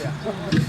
Yeah.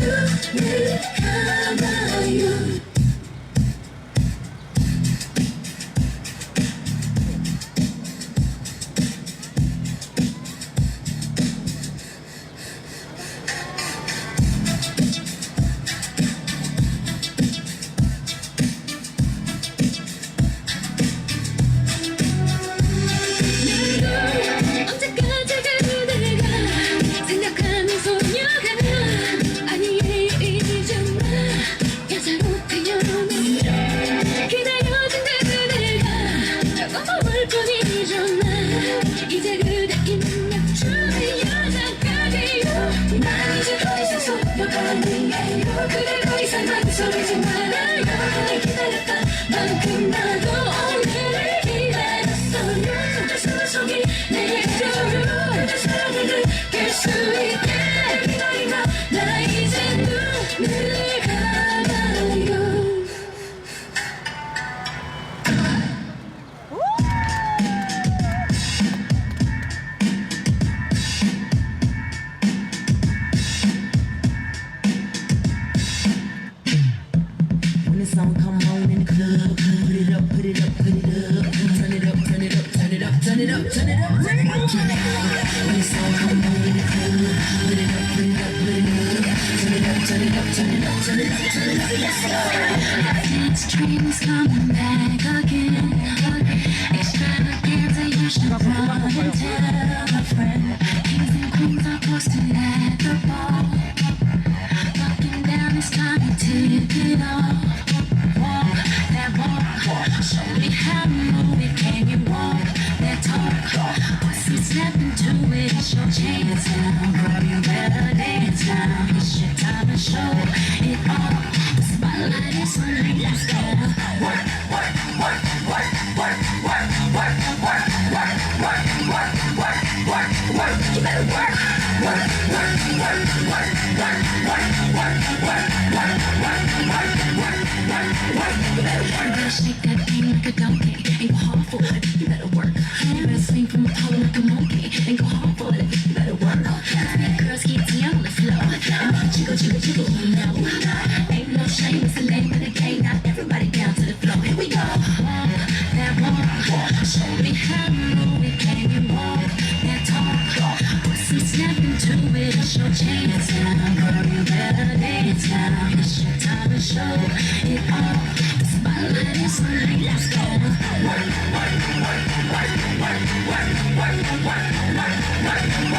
you, you. turn it up, turn it up, turn it up, turn it up, let's go. These dreams coming back again. Extravaganza, you should run and tell a friend. Kings and queens are posted at the ball. Looking down, it's time to take it off. Walk that walk, So we have. Dance now, you better dance now. It's your time to show it all. The spotlight is on you now. Work, work, work, work, work, work, work, work, work, work, work, work. You better work. Work, work, work, work, work, work, work, work, work, work, work. You better work. It's your chance now, girl, you better dance now It's your time to show it all. The spotlight is mine, let's go Work, work, work, work, work, work, work, work, work, work, work